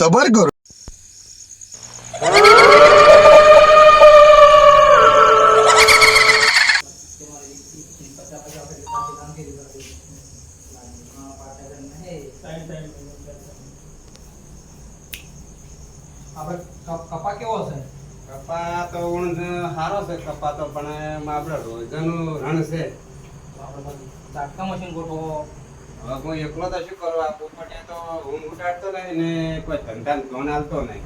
સબર કરો. કપા કેવો છે? કપા તો ઊણ સારો છે કપા તો પણ આપણે રોજનું રણ છે. ચાટકા મશીન ગોઠવો. હવે હું એકલો તો શું કરું? આ પોપટિયા તો હું ઉઠાડતો નહીં ને કોઈ ધંધા ધોન હાલતો નહીં.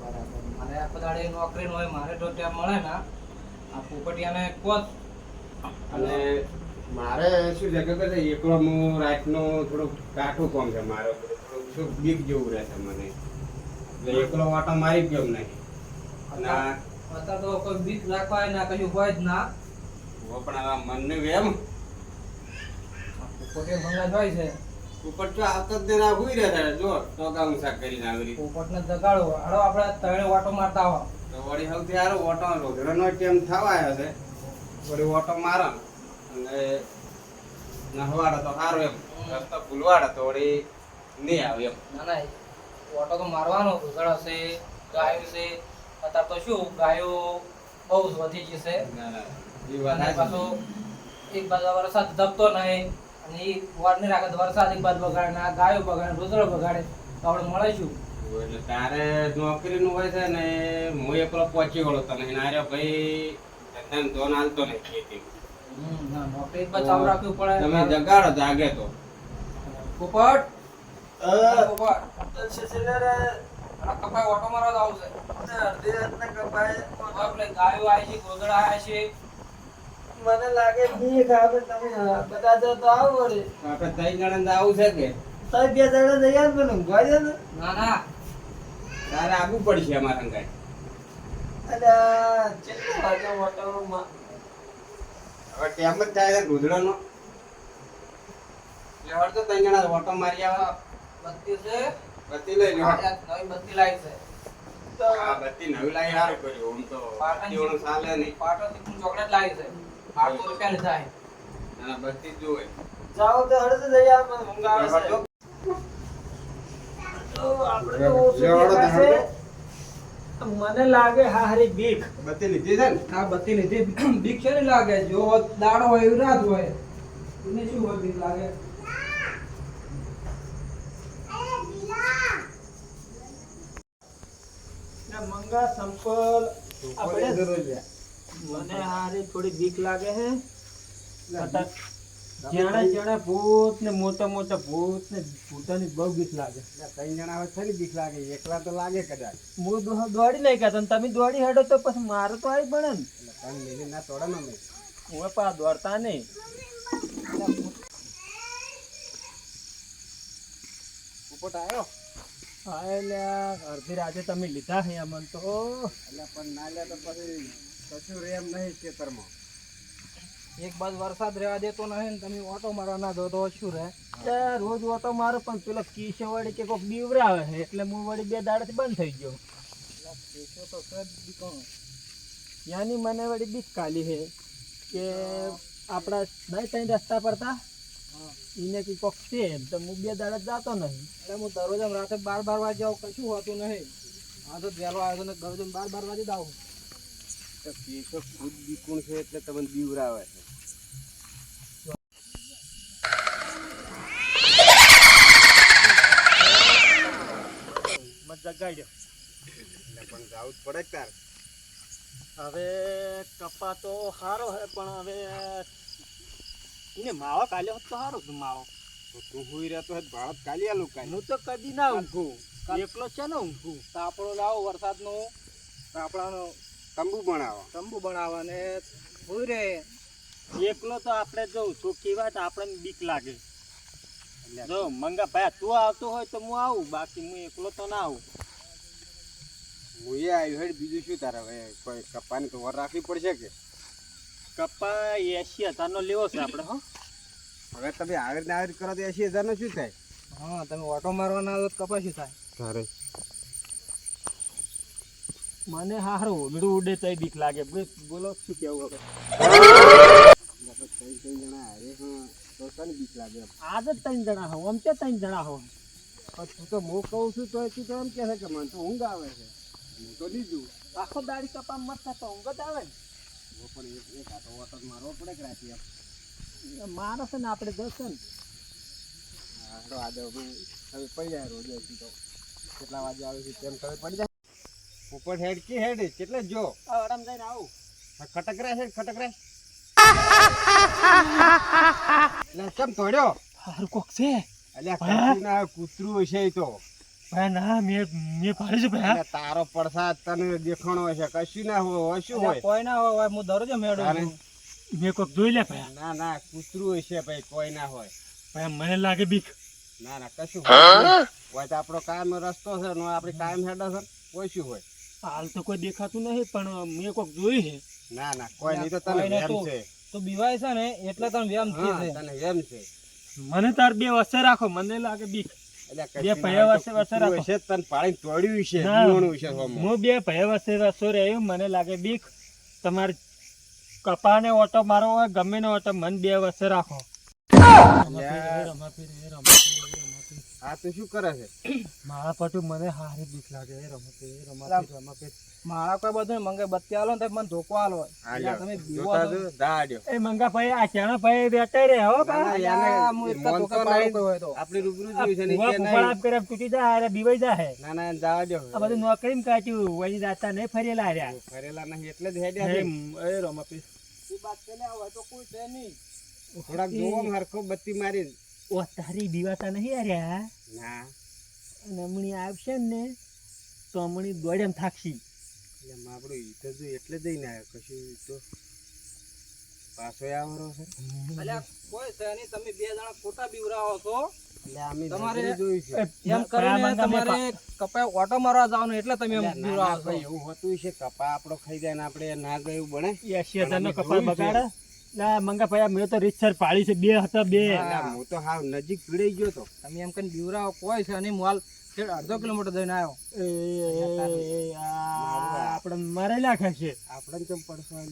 બરાબર. મારે આખો દાડે નોકરી હોય મારે તો ત્યાં મળે ને આ પોપટિયાને કોત અને મારે શું છે કે એકલો હું રાતનું થોડુંક કાઠું કોમ છે મારે થોડુંક શું બીક જેવું રહે છે મને. એટલે એકલો વાટો મારી ગયો નહીં. અને આ અત્યારે તો કોઈ બીક રાખવાય ના કશું હોય જ ના. હું પણ આ મનને વેમ આ મંગા હોય છે. ઉપર તો આવતા જ ના હુઈ રહ્યા જો ટોકા ઊંચા કરીને આવી પોપટને જગાડો. હાડો આપણે ત્રણે ઓટો મારતા આવો. તો વળી સૌથી સારો ઓટો રોધડાનો ટેમ થવા આવ્યો છે. વળી ઓટો મારો. અને નહવાડો તો હારો એમ. રસ્તો ભૂલવાડો તો વળી નહીં આવે એમ. ના ના ઓટો તો મારવાનો ઉઘડ હશે ગાયો છે. અત્યારે તો શું ગાયો બહુ વધી જશે ના, ના, એ વાત પાછો એક બાજુ વરસાદ ધબતો નહીં. અને એ વાર નહીં રાખે તો વરસાદ એક બગાડે ના ગાયો બગાડે રોજડો બગાડે તો આપણે મળીશું. એટલે તારે નોકરીનું હોય છે ને હું એકલો પહોંચી વળો તને. ના રે ભાઈ ધંધાને ધોન હાલતો નહીં ખેતી. હમ, ના નોકરી એક ચાલુ રાખવી પડે. તમે જગાડો જાગે તો. પોપટ પોપટ કપાય ઓટો મારવા જ આવશે આપણે ગાયો આવી છે ગોદડા આવ્યા છે. મને લાગે બીક આવે તમે બધા જો તો આવો વળી. આપણે ત્રણ જણા આવું છે કે? તમે બે જણા જઈ આવો મને ઊંઘવા ને? ના ના. તારે આગું પડશે અમારા અંગાઈ આ કેટલા વાગ્યા મોટામાં હવે ટેમ જ થાય છે રૂધડાનો લેવડ તો ત્રણ જણા ઓટો મારી આવા. બત્તી છે? બત્તી લઈ લો નવી બત્તી લાવી છે. તો આ બત્તી નવી લાવી સારું કર્યું. હું તો પાટણ ચાલે નહીં. પાટણથી પણ ચોકલેટ લાવી છે. આઠસો રૂપિયા લીધા છે. અને બત્તી જ જોવે. જાઓ તો હળદ જઈ આવો મને ઊંઘ આવે છે લાગે હારી બીક. બત્તી લીધી છે ને? આ બત્તી લીધી. બીક છે ને લાગે? જો દાડો હોય એવી રાત હોય. એને શું હોય બીક લાગે? ને મંગા સંપલ. આપણે જરૂર છે મને હારી થોડી બીક લાગે હે જેણે જેણે ભૂત ને મોટા મોટા ભૂત ને ભૂતાની બહુ બીક લાગે. ત્રણ જણા હોય છે બીક લાગે એકલા તો લાગે કદાચ. હું દોડી નહીં કહેતો તમે દોડી હેડો તો પછી મારે તો આવી પડે ને. ત્રણ મિનિટ ના તોડે ને અમે. હું પા દોડતા નહીં. પોપટ આવ્યો હા એટલે અડધી રાતે તમે લીધા છે અમન તો. એટલે પણ ના લે તો પછી કશું રે એમ નહીં ખેતરમાં. એક બાજુ વરસાદ રહેવા દેતો નહીં ને તમે ઓટો મારવા ના દો તો શું રહે? એટલે રોજ ઓટો મારો પણ પેલો કિસ્સો વળી કે કોઈક બીવરાવે છે એટલે હું વળી બે દાડાથી બંધ થઈ ગયો. તો છે યાની મને વળી બીક કાલી છે કે આપણા નહીં ત્યાં રસ્તા પડતા એને કે કોક છે તો હું બે દાડા જાતો નહીં. એટલે હું દરરોજ રાતે બાર બાર વાગે આવું કશું હોતું નહીં. આ તો વહેલો આવ્યો ને આમ બાર બાર વાગે જ આવું. તો કેશો ખુદ બીકુણ છે એટલે તમને બીવરાવે છે. મત જગાડ્યો પણ જાવું જ પડે તાર. હવે કપા તો સારો હે પણ હવે એને માવો કાલ્યો હોત તો સારો માવો. તો તું હુઈ રહેતો હોય તો ભાડત કાલી આલું કાલી. હું તો કદી ના ઊંઘું. એકલો છે ને ઊંઘું. તાપડો લાવો વરસાદનો. તાપડાનો તંબુ બનાવો. તંબુ બનાવવાને ભૂઈ રહે એકલો તો આપણે જો ચોખ્ખી વાત આપણને બીક લાગે. જો મંગા ભાઈ તું આવતો હોય તો હું આવું. બાકી હું એકલો તો ના આવું. મુએ આવ્યું હેડ બીજું શું તારે હવે? કોઈ કપ્પાની તો વર રાખવી પડશે કે? કપા એસી હજારનો લેવો છે આપણે હો. હવે તમે આવી ને આવી કરો તો એસી હજારનો શું થાય? હા તમે ઓટો મારવાના આવો તો કપાસી થાય? તારે મને હારો ઉડડું ઉડે તઈ બીક લાગે. બોલો શું કેવું હવે? ત્રણ ત્રણ જણા હા આમ કે ત્રણ જણા હો તું તો હું કહું છું તો તું તો એમ છે કે મને તો ઊંઘ આવે છે. હું તો લીધું આખો દાડી કપા મત તો ઊંઘ જ આવે હું પણ એક એક આટો ઓટો મારવો પડે કે એમ? ને ને આપણે જશે ને. હવે પડી જાય રોજ તો. કેટલા વાગે આવે છે તેમ ખબર પડી જાય. ઉપર હેડ કી હેડ કેટલે જો? આરામ જઈને આવું. આ ખટક રહે છે ખટક રહે એટલે કેમ તોડ્યો? હારું કોક છે? કશું કૂતરું હશે તો. ભાઈ ના મે મે પાડે છે ભાઈ તારો પડસાદ તને દેખાણો હશે. કશું ના હોય શું હોય? કોઈ ના હોય હું દરરોજ મેળવું. મે મેં કોક જોઈ લે ભાઈ ના ના કૂતરું હશે ભાઈ કોઈ ના હોય. ભાઈ મને લાગે બીક. ના ના કશું હોય તો આપણો કાયમ રસ્તો છે ને આપણી કાયમ હેડો છે કોઈ શું હોય? હાલ તો કોઈ દેખાતું નથી પણ મેં કોક જોઈ છે. ના ના કોઈ નહીં તો તને વેમ છે. તો બીવાય છે ને એટલે તને વેમ છે. તને વેમ છે. મને તાર બે વચ્ચે રાખો મને લાગે બીક. બે તો વચ્ચે કૂતરું રાખો. છે તને પાણી તોડ્યું છે ના. છે હું બે ભય વર્ષે વચ્ચો રહ્યો મને લાગે બીક. તમારે કપાને ઓટો મારો હોય ગમે ને ઓટો મને બે વર્ષે રાખો. અલ્યા, આ તો શું કરે છે? મારા પટુ મને હારી બીક લાગે રમતે રમતે રમતે મારા કોઈ બધું મંગે બત્તી આલો ને તો મને ધોકો આલો તમે બીવો છો. જો, દાડ્યો. એ મંગા ભાઈ આ ચણા ભાઈ બેઠે રે હો ના, ના, હું એક જ તો પાડું હોય તો. આપણી રૂબરૂ જીવ છે ને કે નહીં. ફૂફાડા કરે તૂટી જાય અરે બીવાઈ જાય. ના ના દાડ્યો આ બધું નોકરી માં કાઢ્યું વળી જાતા નહીં ફરેલા રહ્યા. ફરેલા નહીં એટલે જ હેડ્યા છે. એ રમપી શું વાત પેલા હોય તો કોઈ છે નહીં. થોડાક જોવો હરખો બત્તી મારી ઓ તારી દીવાતા નહીં અર્યા ના. અને હમણી આવશે ને તો હમણી દોડેમ થાકશી. એટલે આપણું ઈ જો એટલે જ જઈને આવ્યો કશું તો પાછો આવરો છે. એટલે કોઈ છે નહીં, તમે બે જણા ખોટા બીવરાવો છો. એટલે તમારે- નજરે જોયું છે. એમ કરીને તમારે કપાય ઓટો મારવા જવાનું એટલે તમે એમ ના, ના, બીવરાવો છો. એવું હોતું છે કપા આપણો ખાઈ જાય ને આપણે ના ગયું બને. છે. બગાડે? ના મંગા ભાઈ મેં તો રીતસર પાડી છે બે હતા બે. હું તો હાવ નજીક પીડાઈ ગયો તો. તમે એમ કઈ બીવરાવો કોઈ છે અને મોલ અડધો કિલોમીટર જઈને આવ્યો આપણે મારે આ છે આપણે કેમ પડશો એમ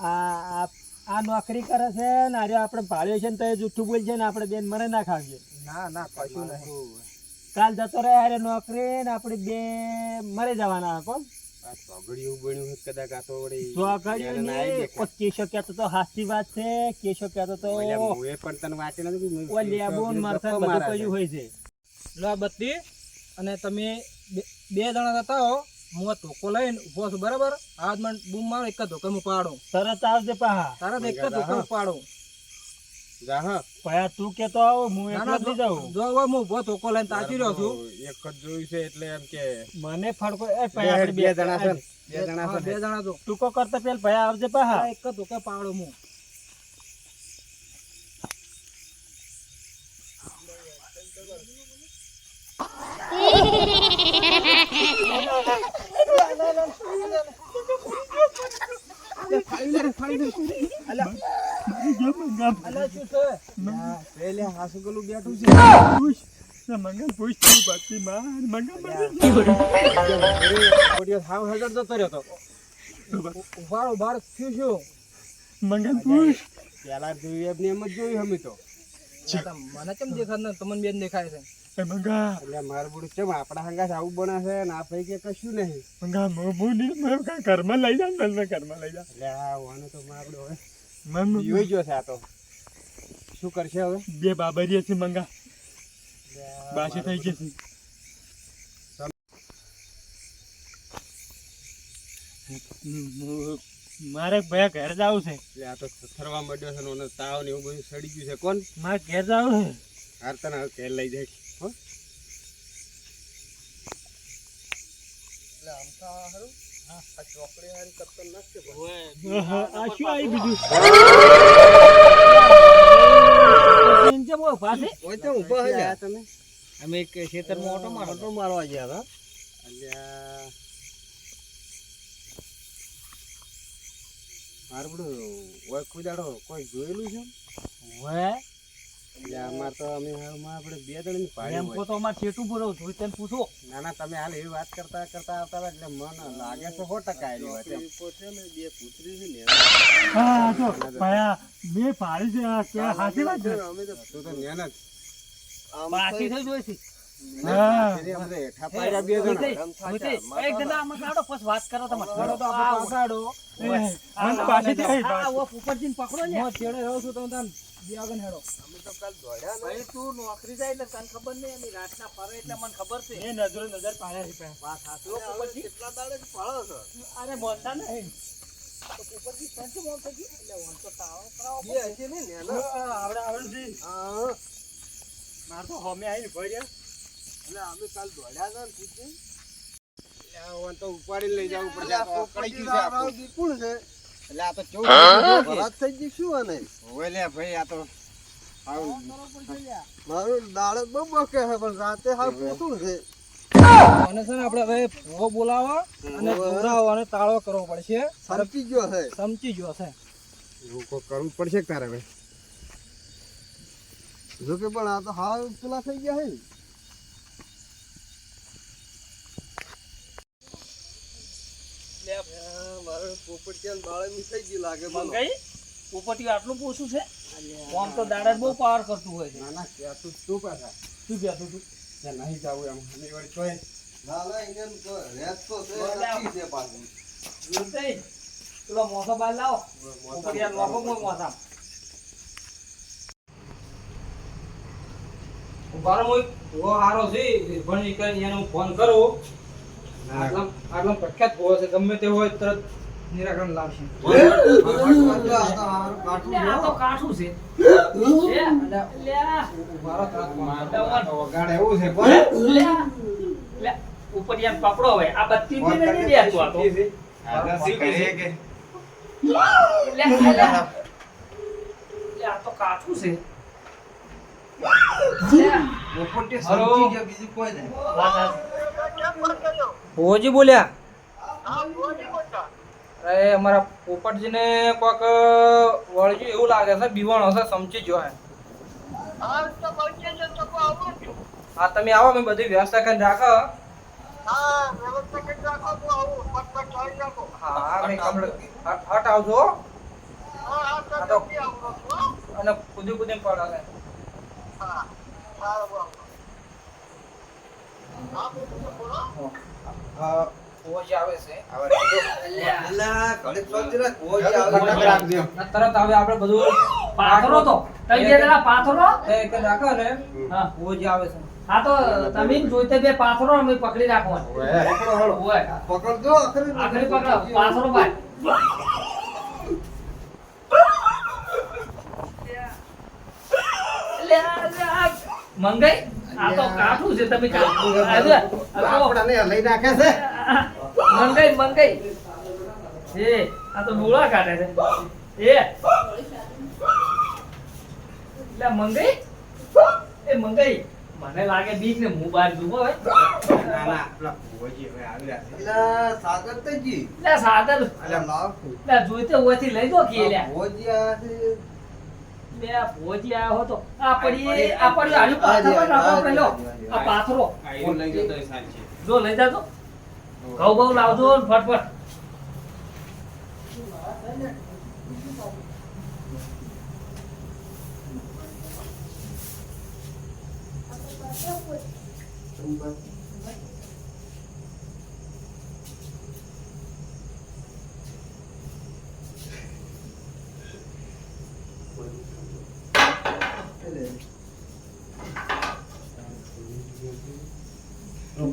આ- આ નોકરી કરે છે ને અરે આપણે પાડીએ છે ને તો એ જૂઠું બોલ છે ને આપણે બેન મરે ના ખાવીએ ના ના કશું નહીં. કાલ જતો રહે અરે નોકરી ને આપણે બે મરે જવાના કોણ? અને તમે બે- બે જણા હતા હો ધોકો લઈને ઊભો છું બરાબર? આજ મને બૂમ મારો એક જ ધોકે હું પાડું તરત આવજે પાહા. તરત એક ધોકે પાડું જા હા. પયા તું કેતો આવો હું એકલો જ જાઉં જો હવે હું ઊભો ધોકો લઈને તાચી રહ્યો છું એક જ જોયું છે એટલે એમ કે મને ફડકો એ બે પયા આપણે બે જણા છે. બે જણા છે બે. જણા જો ટૂંકો કરતા પેલ પયા આવજે પાહા એક જ ધોકે પાડું હું અલ્યા શું છે? પેલે હાસુકલું બેઠું છે. પૂછ મંગલ પૂછ તું બાકી માર મંગલ થોડી હાવ હજર જતો રહ્યો તો. ઉભાર ઉભાર થયું શું મંગલ પૂછ પેલા જોયું એમ એમ જ જોયું અમે તો. મને કેમ દેખાત ને? તમને બેન દેખાય છે. એ મંગા. એટલે મારું બધું ચમ આપણા હંગાત આવું બને છે ને આ કશું નહીં. મંગા મેં કા ઘરમાં લઈ જા ને ઘરમાં લઈ જા એટલે આ વાનો તો મારું હવે. મમ જોઈ ગયો છે આ તો. શું કરશે હવે? બે બાબરીએ છે મંગા. બાસી થઈ જશે મારે ભયા ઘર જવું છે. એટલે આ તો થરવા માંડ્યો છે ને તાવ ને એવું બધું સડી ગયું છે. કોણ? મારે ઘેર જવું છે. હાર તને હવે ઘેર લઈ જાય. હો? આહા, આ શું આવી બીજું એમ કેમ ઊભા છે? ઓય તો ઊભા હે લ્યા તમે. અમે એક ખેતરમાં ઓટો મારો ઓટો મારવા ગયા હતા. અલ્યા. મારું બધું ઓય કોઈ દાડો કોઈ જોયેલું છે? ઓવે, એટલે આમાં તો અમે હાલમાં આપણે બે જણની પાડી એમ તો અમારે છેટું પૂરો જોઈ તને પૂછો. ના ના તમે હાલ એવી વાત કરતા કરતા આવતા હતા એટલે મન લાગે છે સો ટકા એની વાત એમ. જો ભયા મેં છે ને કે હાચી છે તું તો ન્યાન જ પાછી થઈ જોઈ છે બે વાત તો આ ને બે તું છે. એ નજરો નજર પાડ્યા છે વાત સાચી કેટલા દાડે છો અરે બોલતા નહીં માર તો હોમે આવીને ભર્યા. એટલે અમે કાલ દોડ્યા હતા ને પૂછ્યું તો ઉપાડીને લઈ જવું પડશે. કોણ છે? એટલે આ તો ચૌદ થઈ ગઈ શું આને? હોવે લે ભાઈ આ તો આવું મારું દાળ બબકે છે પણ રાતે હાવ પોતું છે. અને છે ને આપણે હવે ભૂવો અને જોરાવો અને તાળો કરવો પડશે. સરકી ગયો છે. સમજી ગયો છે. એવું કરવું પડશે તારે ભાઈ જો કે પણ આ તો હાવ પેલા થઈ ગયા છે મારે પોપટિયા મિસાઈ લાગે મને. આટલું પોસું છે? આમ તો દાડા બહુ પાવર કરતું હોય છે. ના ના ત્યાં તું પાછા. શું કહેતું તું? ત્યાં નહીં જવું એમ. અને વળી તોય ના ના તો રેત તો છે પાછું. પેલો મોસો બાર લાવો. ઉપર લોકો મોય મોસા ઉભારો મોય ભૂવો હારો છે. ભણી કરીને એને ફોન કરું. આટલા આટલા પ્રખ્યાત ભૂવો છે. ગમે તે હોય તરત નિરાકરણ લાવશે. આ તો કાઠું છે. વગાડ એવું છે ઉપર પકડો હવે. આ બત્તી થી નહીં દેતું આ તો. આ તો કાઠું છે. બોલ્યા. અરે અમારા પોપટજીને કોક વળગ્યું એવું લાગે છે બીવણ હશે સમજી જો હે હા તમે આવો મેં બધી વ્યવસ્થા કરીને રાખો હા મેં હટ આવજો. હો. હા અને કુદી કુદી પડે છે. હા ભુવોજી આવે છે તરત આવે આપણે બધું પાથરો તો. તઈ પાથરો? એક ને. હા આવે છે. હા તો તમે જોઈતે બે પાથરો અમે પકડી રાખવાનું. પકડો, હળો. ઓય. પકડજો આખરે આખરી પકડો. પાથરો ભાઈ મંગાઈ? આ તો કાઠું છે તમે કાઠું આ જો, આ તો આપણાને લઈ નાખે છે. મંગાઈ મંગાઈ. એ આ તો મૂળા કાઢે છે. એ. એટલે મંગાઈ? એ મંગાઈ. મને લાગે બીક ને હું બહાર જુઓ હવે ના ના હવે આવી રહ્યા છે. સાગર તઈજી. લે સાદર અલા, લાવ. લે જોઈતે લઈ દો કે લે ભોજી આ છે. લે ભોજી આયો હતો. આ પડી આ પડી હાલ્યું પાથરો નાખો પેલો આ પાથરો. લઈ જતો સાંજે. જો લઈ જાતો ઘઉં બહુ લાવજો ને ફટફટ.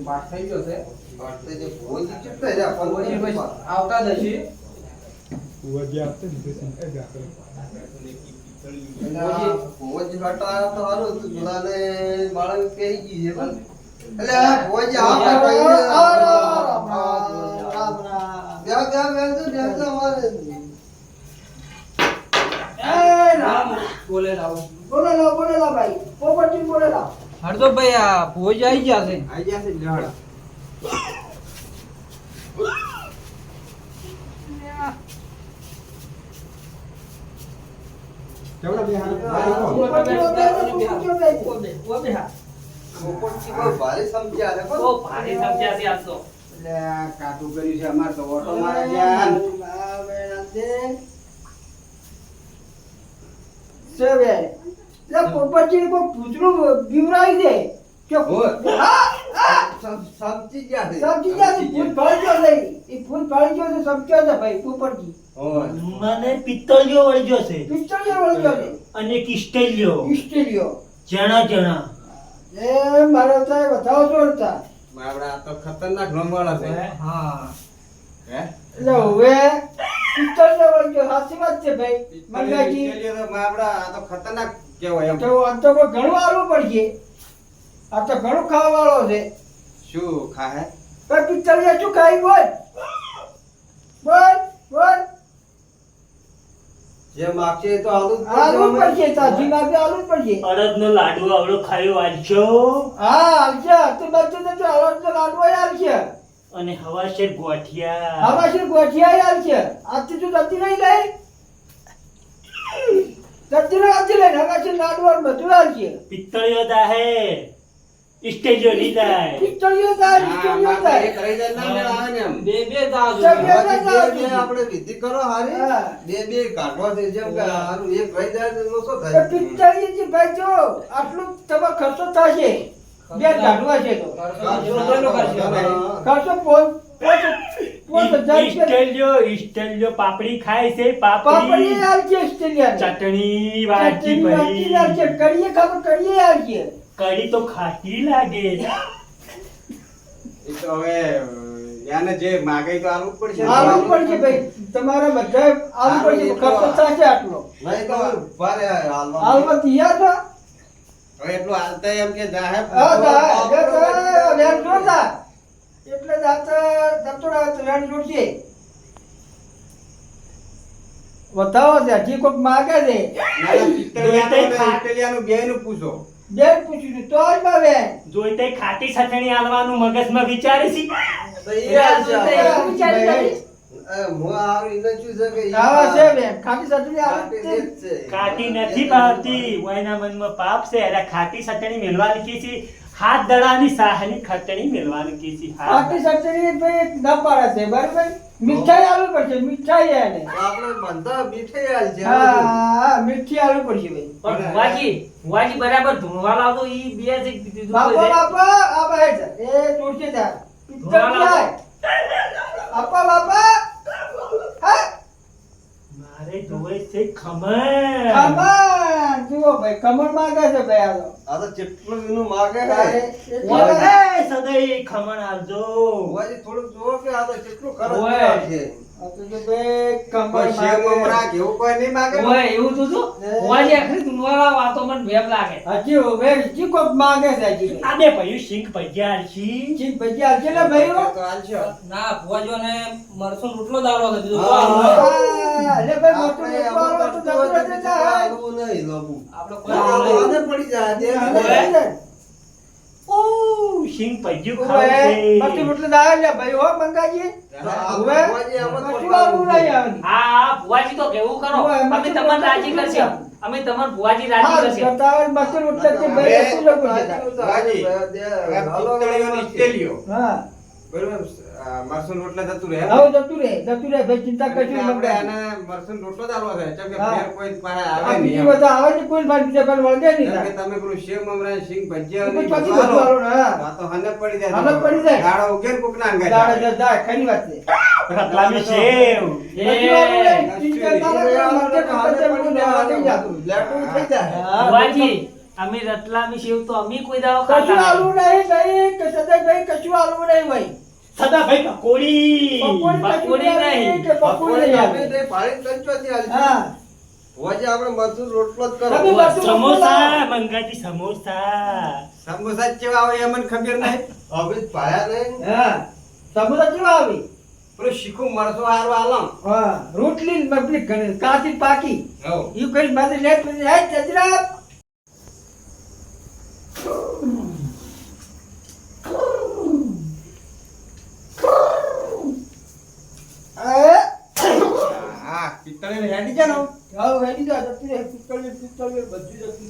પાઠ થઈ ગયો છે વાટતે જે ભોજી કેટલા રહ્યા? ભુવોજી પંદર આવતા જ હશે અલા, ભોજી હટા તો હારું હતું. પેલાને બાળક કહી ગઈ છે પણ. અલા, ભોજી આ ભાઈ, રામ રામ. બેહો, બેહો, બેહો, બેહો, અમારે. બોલે લાવો બોલેલા બોલેલા ભાઈ પોપટજી બોલેલા. હરદોભાઈ આ ભુવોજી આવી ગયા છે. આઈ ગયા કેવડા બે હાથ ભાઈ ભારે સમજ્યા છે પણ. સમજ્યા છે આજ તો. એટલે કર્યું છે અમારે તો ઓટો મારે ગયા સેવે એટલે પોપટજી કોઈ દે કે સમજી ગયા સમજી ગયા ગયો. એ ગયો છે સમજ્યો છે ભાઈ પોપટજી. મને પિત્તળિયો વળગ્યો છે. અને સ્ટેલિયો જણા જણા એ મારો સાહેબ બતાવો જોડતા આ તો ખતરનાક રમવાળા છે. હા? હે. એટલે હવે પિસ્તોલિયો વળી ગયો સાચી વાત છે ભાઈ મંગાજી. પિત્તળીઓ આ તો ખતરનાક કહેવાય એમ? તો આ તો ઘણું આલવું પડશે. આ તો ઘણું ખાવા વાળો છે. શું ખાહે? પણ પિસ્તોલિયા શું ખાઈ બોલ. બોલ બોલ. જે માગશે તો આલું જ પડશે તાજી માગે આલવું પડશે. અડદનો લાડુ આવડો ખાયો આલશો હા આવશે તો બચ્ચો તો આવાજ તો લાડવો આવશે. અને હવાશેર ગોઠિયા. છે ગોઠિયા આવશે. આજથી તું જતી નહીં લઈ આજથી લઈને હવા છે લાડવો બધું આવશે પિત્તળિયો દાહે સ્ટેલિયો નહીં દાય પિત્તળીઓ થાય હા, પિસ્તોલિયો કરી જાય ના મેળ આવે ને બે બે દાવ બે. આપણે વિધિ કરો હારી બે બે કાઢવા દે જેમ કે હારું એક ભાઈ જાય તો શું થાય પિસ્તોલિયાથી ભાઈ જો આટલું તમારો ખર્ચો થશે બે કાઢવા છે તો ખર્ચો પોત પાપડી ખાય છે પાપડી પાપડી આવશે સ્ટેલિયા ચટણી વાટકી ચટણી વાટકી આવશે ભરી કરીએ ખબર કરીએ આવશે કઢી તો ખાટી લાગે. એ તો હવે યાને જે માગે તો આલવું પડશે. ને. પડશે ભાઈ. તમારા બધા આલવું પડશે. ખર્ચો થશે આટલો. નહીં તો હવે ઊભા રહે હાલમાં. તૈયાર છો હવે એટલું હાલતા એમ કે જાહે. હા જા જે જોતા એટલે જાતા જતો રહે જોડશે બતાવો છે હજી કોઈક માગે છે. પૂછો. બેન પૂછ્યું તો જ માં બેન જોઈ તે ખાટી સટણી આલવાનું મગજમાં વિચારે છે. ખાટી નથી ભાવતી. કોઈના મનમાં પાપ છે એટલે ખાટી સટણી મેળવા લીધી છે. હાથ દડાની સાહની ખટણી મેળવાની કીધી હા. ખાટી સટણી ભાઈ ના છે બરાબર? મીઠાઈ આવવી પડશે મીઠાઈ એને. આપણે બંધા મીઠાઈ હાલશે. હા હા મીઠી આલવી પડશે ભાઈ. પણ વાજી વાજી બરાબર ધૂણવા લાવતો ઈ બે જ દીધું બાપા બાપા આ ભાઈ છે એ તોડશે જા. બાપા. હા? મારે જોવે છે ખમણ. ખમણ. જુઓ ભાઈ ખમણ માગે છે ભાઈ આ આ તો જેટલું એનું માગે છે. સદાય ખમણ આલજો ભુવાજી થોડુંક જુઓ કે આ તો કેટલું ખર્ચ ઓય. ઓય, છે મરચું રોટલો દાળો હતો બીજું હા, કોઈ હા. નહીં. હા, એટલે ભાઈ મોટું આપણે મોટું એમાં આલો તો પડતું હોય તો જબરદસ્ત બીજું થાય. હાલવું નહીં, લોબુ. આપણે આ કોઈ નહીં. આને પડી જાય, દે હા, બીજું. ભાઈ જાય. ઓ સિંગ ભજીયું ઓવે, પછી ખાવ રોટલી દાળ લે ભાઈ હો મંગાજી હવે શું આવું. નહીં આવવાની. હા ભુવાજી તો કેવું કરો? અમે તમને રાજી કરશે. નથી. અમે તમાર ભુવાજી રાજી કરશે. બતાવે મસ્તી રોટલી ભાઈ શું એટલું છે? સ્ટેલિયો. હા. બરોબર? આ રોટલા જતું રહે આવો જતું રહે જતું રહે. ભાઈ ચિંતા કરજો આપણે આને મરસું રોટલો જ આલવો છે. કેમ કે ફેર કોઈ પાસે આવે નહીં બીજી બધા આવે છે કોઈ ભાઈ બીજા કોઈ વળગે નહીં કે તમે પેલું સેવ મમરા, સિંગ ભજીયા કોઈ પાછી બધું બધું આલો. આલો ને, હા. તો આ તો હને પડી જાય પડી જાય. ને જાય, ખરી વાત છે. રતલામી નહીં. નહીં અમે રતલામી સેવ તો અમે કોઈ દાવો કશું ખાતા આલુ નહીં ભાઈ કે સદાભાઈ કશું આલુ નહીં ભાઈ સદાભાઈ પકોડી. પકોડી પકોડી નહીં. પકોડી આપણે. તે પાણી કંચોથી હાલશે. હા. ભુવાજી આપણે મરચું રોટલો જ કરો. સમોસા મંગાજી સમોસા. સમોસા કેવા આવે એ મને ખબર નહીં. હવે પાયા નહીં. હા. સમોસા કેવા આવી? પેલું શીખું મરચું હારું આલો હા. રોટલી ને બબલી કાચી પાકી. ઈ લેટ જજરા. પિત્તળીની હેડી છે ને? હાલો હેડી જા જતી રહે. પિસ્તોલ પિસ્તોલ બધું જતું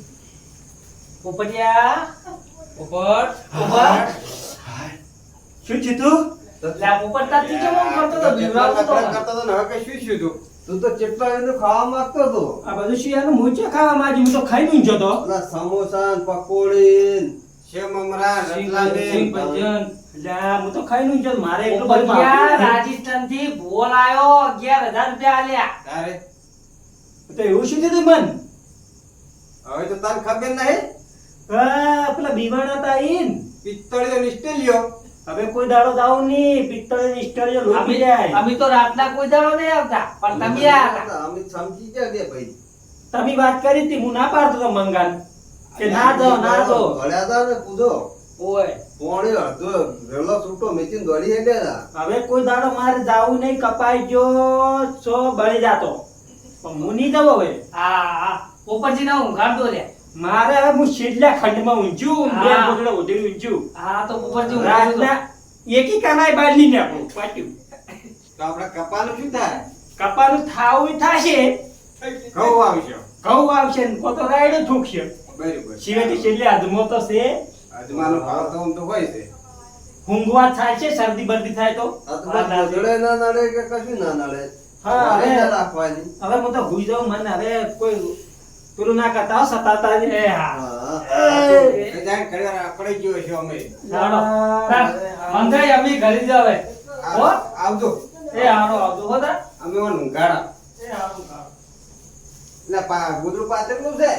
પોપટિયા. પોપટ. પોપટ. શું છે તું? લા પોપટ તાતી કેમ કરતો તો? બીવડાવતો તો કરતો તો ને. હવે શું શું તું? તું? તું તો ચેટલા એનું ખાવા માંગતો હતો. આ બધું ખાવા હું તો ખાઈ નું જતો. સમોસા પકોડી મમરા રતલા ભજન. હું તો ખાઈ નું જતો મારે એટલું બધું ઉપરથી આ ભાવતું રાજસ્થાનથી ભોલ આયો અગિયાર હજાર રૂપિયા આલ્યા. તારે? તો એવું શું થયું મન? હવે તો તને ખબર નહીં? પેલા બીવાણા તા ઈન. પિત્તળી તો નિષ્ઠે હવે કોઈ દાડો જાવ નહીં પિત્તળ અમે જાય. અમે તો રાતના કોઈ દાડો નહીં આવતા પણ તમે આવ્યા અમે સમજી ગયા કે ભાઈ. તમે વાત કરી હતી હું ના પાડતો તો મંગાન. કે ના દો ના દો ભળ્યા હતા ને પૂછો ઓય. પોણી અડધો વેલો છૂટો મેચીને દોડી હેડ્યા હવે કોઈ દાડો મારે જાવું નહીં કપાઈ ગયો સો બળી જાતો. પણ હું નહીં જવો હવે. આ આ પોપટજી ના ઊંઘાડતો લે મારે હવે હું છેલ્લા ખંડમાં ઊંચું બે હા. ઘૂંટડા ઊંચું હા તો પોપટજી રાતના એકી કાનાય બહાર નહીં નાખું પાટ્યું તો આપણે કપાનું શું થાય? કપાનું થાવું થશે. ઘઉં આવશે. ઘઉં આવશે ને પોતો રાયડો થૂકશે. બરાબર. સિવાયથી છેલ્લે અધમો તો છે. અજમાનો ભાવ તો આમ તો હોય છે. ઊંઘવા થાય છે શરદી બરદી થાય તો? તો ના નડે કે કશું ના નડે? હા, હવે- રાખવાની. હવે હું તો હુઈ જાઉં મને હવે કોઈ પેલું ના કરતા હો, સતાતા જ. એ હા. જાય ઘડી આપણે ગયો છે અમે. મંગાઈ અમે ઘરે જાવે હો? આવજો. એ હારો આવજો હો તા. અમે ઓન ઊંઘાડા એ હારું કામ. એટલે પા ગુદરું છે?